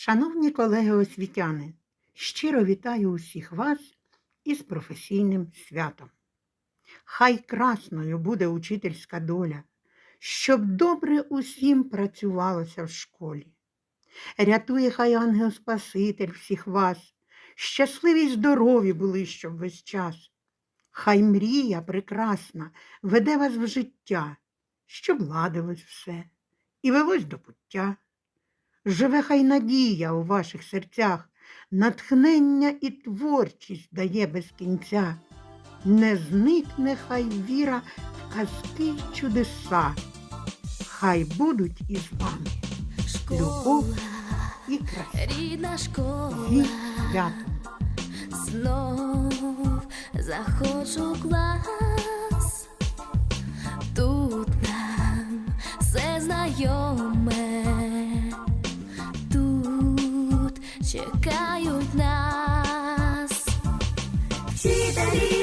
Шановні колеги освітяни, щиро вітаю усіх вас із професійним святом. Хай красною буде учительська доля, щоб добре усім працювалося в школі. Рятує хай ангел Спаситель всіх вас, щасливі й здорові були, щоб весь час. Хай мрія прекрасна веде вас в життя, щоб ладилось все і велось до пуття. Живе хай надія у ваших серцях, натхнення і творчість дає без кінця. Не зникне хай віра в казки й чудеса. Хай будуть із вами любов і краса. рідна школа, знов заходжу клас. Тут нам все знайоме, чекають нас. Вчителі